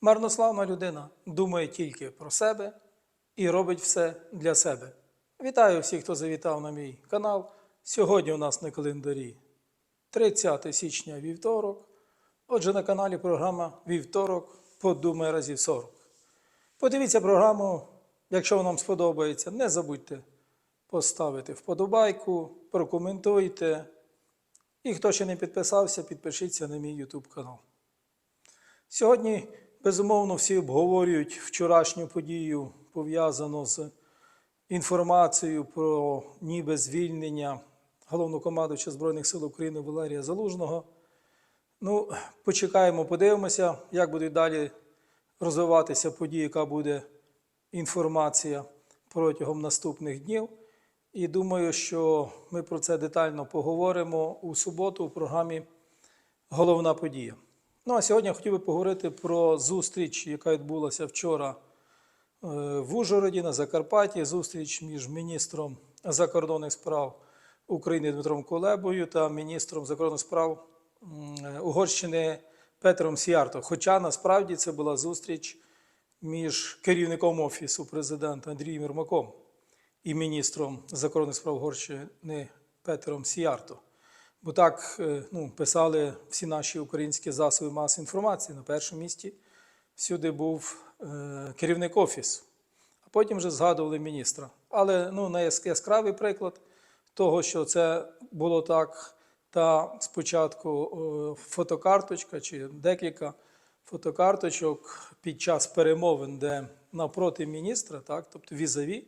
Марнославна людина думає тільки про себе і робить все для себе. Вітаю всіх, хто завітав на мій канал. Сьогодні у нас на календарі 30 січня вівторок. Отже, на каналі програма Вівторок подумай разів 40. Подивіться програму, якщо вам сподобається, не забудьте поставити вподобайку, прокоментуйте. І хто ще не підписався, підпишіться на мій YouTube канал. Сьогодні, безумовно, всі обговорюють вчорашню подію, пов'язану з інформацією про ніби звільнення головнокомандувача Збройних сил України Валерія Залужного. Ну, почекаємо, подивимося, як будуть далі розвиватися події, яка буде інформація протягом наступних днів. І думаю, що ми про це детально поговоримо у суботу у програмі Головна подія. Ну а сьогодні я хотів би поговорити про зустріч, яка відбулася вчора е, в Ужгороді на Закарпатті. Зустріч між міністром закордонних справ України Дмитром Кулебою та міністром закордонних справ Угорщини Петром Сіарто. Хоча насправді це була зустріч між керівником офісу президента Андрієм Єрмаком і міністром закордонних справ Угорщини Петром Сіарто. Бо так е, ну, писали всі наші українські засоби масової інформації. На першому місці всюди був е, керівник офісу, а потім вже згадували міністра. Але ну, найяскравий приклад того, що це було так, та спочатку е, фотокарточка чи декілька фотокарточок під час перемовин, де напроти міністра, так, тобто візаві,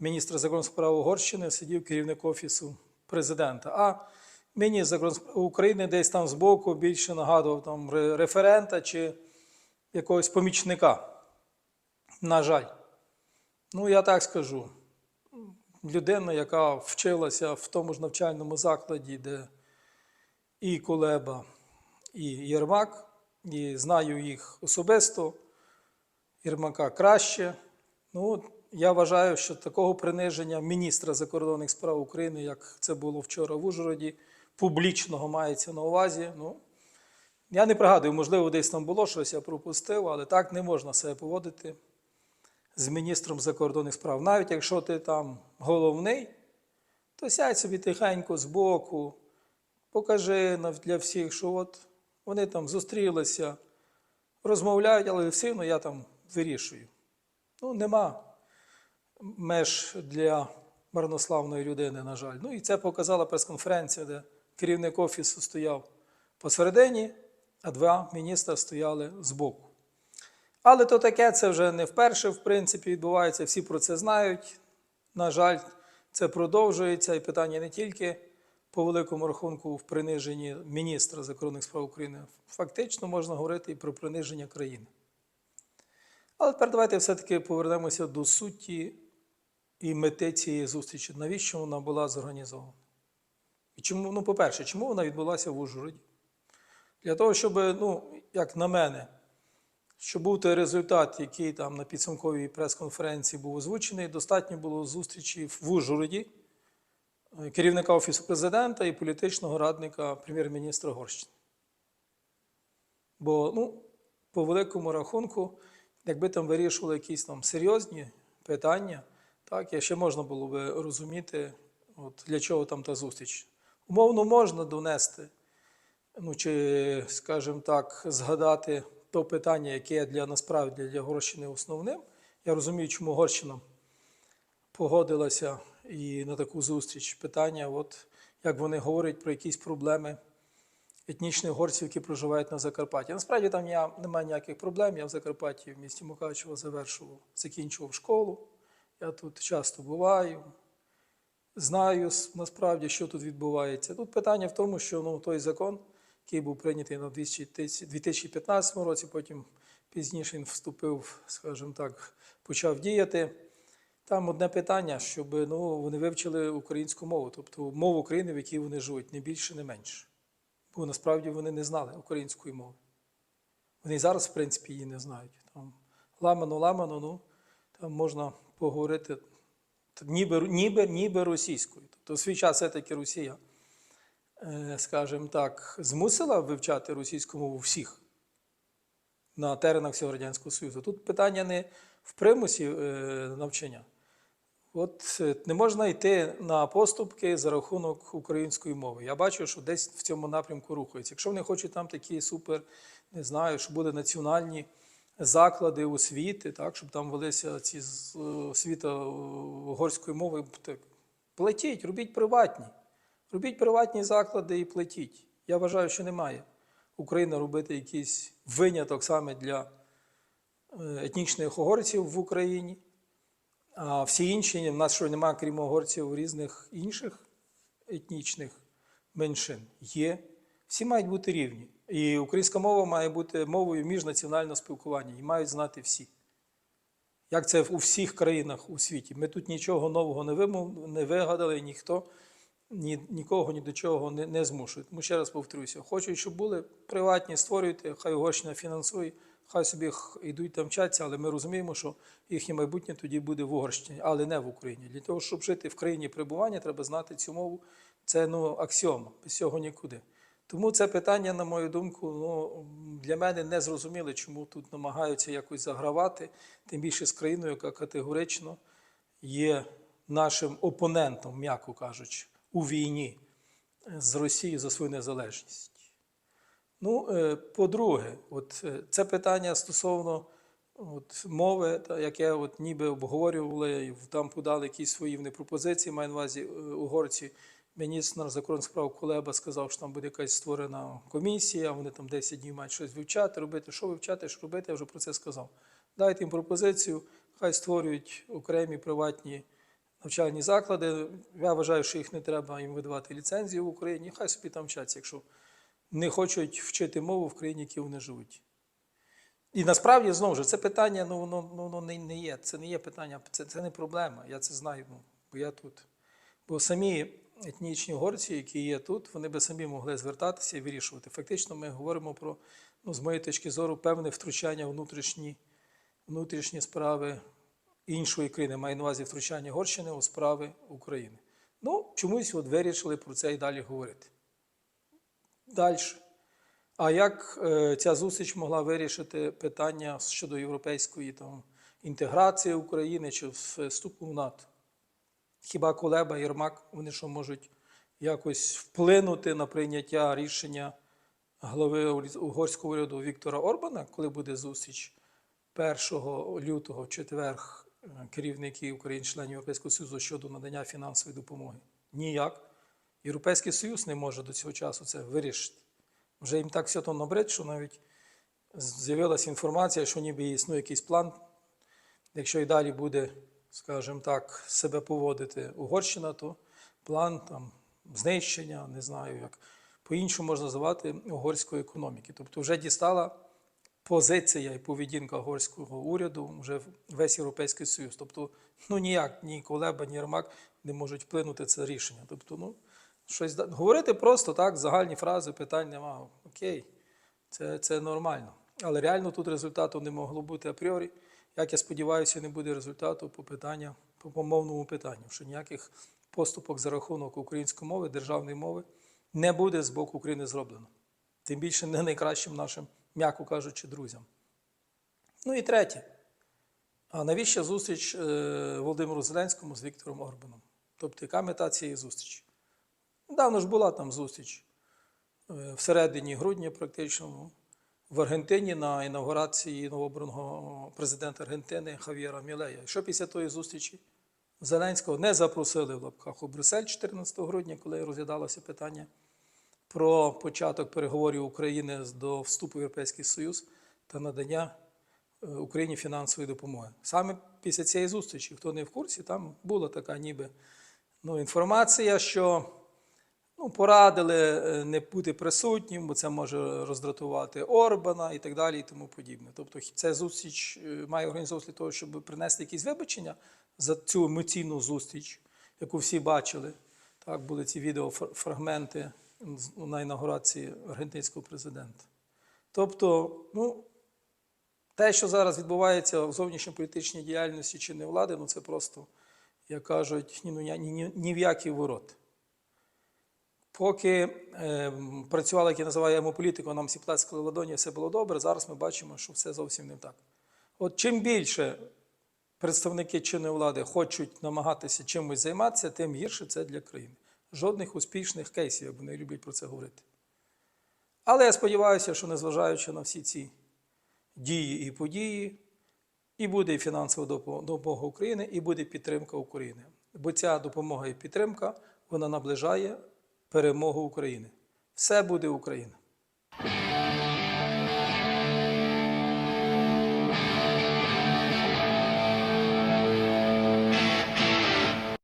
міністра закордонних справ Угорщини сидів керівник офісу президента. А міністр України десь там збоку більше нагадував там референта чи якогось помічника. На жаль. Ну, я так скажу. Людина, яка вчилася в тому ж навчальному закладі, де і Кулеба, і Єрмак, і знаю їх особисто. Єрмака краще. Ну, я вважаю, що такого приниження міністра закордонних справ України, як це було вчора в Ужгороді, публічного мається на увазі. Ну, я не пригадую, можливо, десь там було щось, я пропустив, але так не можна себе поводити з міністром закордонних справ. Навіть якщо ти там головний, то сядь собі тихенько збоку, покажи для всіх, що от вони там зустрілися, розмовляють, але все одно я там вирішую. Ну, нема меж для марнославної людини, на жаль. Ну і це показала прес-конференція, де керівник офісу стояв посередині, а два міністра стояли збоку. Але то таке, це вже не вперше, в принципі, відбувається, всі про це знають. На жаль, це продовжується, і питання не тільки по великому рахунку в приниженні міністра закордонних справ України. Фактично можна говорити і про приниження країни. Але тепер давайте все-таки повернемося до суті і мети цієї зустрічі. Навіщо вона була зорганізована? І чому, ну, по-перше, чому вона відбулася в Ужгороді? Для того, щоб, ну, як на мене, щоб був той результат, який там на підсумковій прес-конференції був озвучений, достатньо було зустрічі в Ужгороді е, керівника Офісу президента і політичного радника прем'єр-міністра Горщини. Бо, ну, по великому рахунку, якби там вирішували якісь там серйозні питання, так, ще можна було би розуміти, от, для чого там та зустріч. Умовно можна донести, ну, чи, скажімо так, згадати то питання, яке для насправді для Горщини основним. Я розумію, чому Горщина погодилася і на таку зустріч. Питання, от, як вони говорять про якісь проблеми етнічних горців, які проживають на Закарпатті. Насправді там я, немає ніяких проблем. Я в Закарпатті в місті Мукачево завершував, закінчував школу. Я тут часто буваю, знаю насправді, що тут відбувається. Тут питання в тому, що ну, той закон, який був прийнятий на 2015 році, потім пізніше він вступив, скажімо так, почав діяти. Там одне питання, щоб ну, вони вивчили українську мову, тобто мову України, в якій вони живуть, не більше, не менше. Бо насправді вони не знали української мови. Вони і зараз, в принципі, її не знають. Там ламано, ламано, ну там можна поговорити ніби, ніби, ніби російською. Тобто в свій час все-таки Росія, е, скажімо так, змусила вивчати російську мову всіх. на теренах всього Радянського Союзу. Тут питання не в примусі е, навчання. От е, не можна йти на поступки за рахунок української мови. Я бачу, що десь в цьому напрямку рухаються. Якщо вони хочуть там такі супер, не знаю, що буде національні заклади освіти, так, щоб там велися ці з- е, освіта е, угорської мови, так, платіть, робіть приватні. Робіть приватні заклади і платіть. Я вважаю, що немає Україна робити якийсь виняток саме для е, етнічних угорців в Україні. А всі інші, в нас що немає, крім угорців, різних інших етнічних меншин є. Всі мають бути рівні. І українська мова має бути мовою міжнаціонального спілкування, і мають знати всі. Як це у всіх країнах у світі. Ми тут нічого нового не, вимов, не вигадали, ніхто ні, нікого ні до чого не, не змушує. Тому ще раз повторюся: хочуть, щоб були приватні, створюйте, хай Угорщина фінансує, хай собі йдуть там вчаться, але ми розуміємо, що їхнє майбутнє тоді буде в Угорщині, але не в Україні. Для того, щоб жити в країні перебування, треба знати цю мову. Це ну, аксіома, без цього нікуди. Тому це питання, на мою думку, ну, для мене не зрозуміле, чому тут намагаються якось загравати, тим більше з країною, яка категорично є нашим опонентом, м'яко кажучи, у війні з Росією за свою незалежність. Ну, е, по-друге, от е, це питання стосовно от, мови, яке от ніби обговорювали, там подали якісь свої пропозиції, маю на увазі е, угорці. Міністр закордонних справ Кулеба сказав, що там буде якась створена комісія, вони там 10 днів мають щось вивчати, робити. Що вивчати, що робити, я вже про це сказав. Дайте їм пропозицію, хай створюють окремі приватні навчальні заклади. Я вважаю, що їх не треба їм видавати ліцензії в Україні. Хай собі там вчаться, якщо не хочуть вчити мову в країні, в якій вони живуть. І насправді знову ж це питання, ну воно, ну, воно не, не є. Це не є питання, це, це не проблема. Я це знаю, ну, бо я тут. Бо самі етнічні горці, які є тут, вони би самі могли звертатися і вирішувати. Фактично, ми говоримо про, ну, з моєї точки зору, певне втручання в внутрішні, внутрішні справи іншої країни, маю на увазі втручання Горщини у справи України. Ну, чомусь от вирішили про це і далі говорити. Далі. А як е, ця зустріч могла вирішити питання щодо європейської там, інтеграції України чи вступу в НАТО? Хіба Кулеба, Єрмак, вони що можуть якось вплинути на прийняття рішення глави угорського уряду Віктора Орбана, коли буде зустріч 1 лютого в четверг е, керівників України, членів Європейського Союзу щодо надання фінансової допомоги? Ніяк. Європейський Союз не може до цього часу це вирішити. Вже їм так все то набрид, що навіть з'явилася інформація, що ніби існує якийсь план, якщо і далі буде, скажімо так, себе поводити Угорщина, то план там, знищення, не знаю, як по-іншому можна називати угорської економіки. Тобто вже дістала позиція і поведінка угорського уряду вже весь Європейський Союз. Тобто, ну ніяк ні Колеба, ні Єрмак не можуть вплинути це рішення. Тобто, ну, щось говорити просто так, загальні фрази, питань немає. Окей, це, це нормально. Але реально тут результату не могло бути апріорі. Як я сподіваюся, не буде результату по питання, по помовному питанню, що ніяких поступок за рахунок української мови, державної мови не буде з боку України зроблено. Тим більше не найкращим нашим, м'яко кажучи, друзям. Ну і третє. А навіщо зустріч е, Володимиру Зеленському з Віктором Орбаном? Тобто, яка мета цієї зустрічі? Давно ж була там зустріч е, всередині грудня, практично в Аргентині на інаугурації новообраного президента Аргентини Хав'єра Мілея. Що після тої зустрічі Зеленського не запросили в лапках у Брюссель 14 грудня, коли розглядалося питання про початок переговорів України до вступу в Європейський Союз та надання е, Україні фінансової допомоги. Саме після цієї зустрічі, хто не в курсі, там була така ніби ну, інформація, що ну, порадили е, не бути присутнім, бо це може роздратувати Орбана і так далі, і тому подібне. Тобто ця зустріч е, має організовуватися для того, щоб принести якісь вибачення за цю емоційну зустріч, яку всі бачили. Так, були ці відеофрагменти на інаугурації аргентинського президента. Тобто, ну, те, що зараз відбувається в зовнішньополітичній діяльності чи не влади, ну це просто, як кажуть, ні, ну, ні, ні, ні в які ворот. Поки е, працювали, як я називаю йому політику, нам всі плескали ладоні, все було добре. Зараз ми бачимо, що все зовсім не так. От чим більше представники чинної влади хочуть намагатися чимось займатися, тим гірше це для країни. Жодних успішних кейсів, як вони люблять про це говорити. Але я сподіваюся, що незважаючи на всі ці дії і події, і буде і фінансова допомога України, і буде підтримка України. Бо ця допомога і підтримка вона наближає перемогу України. Все буде Україна.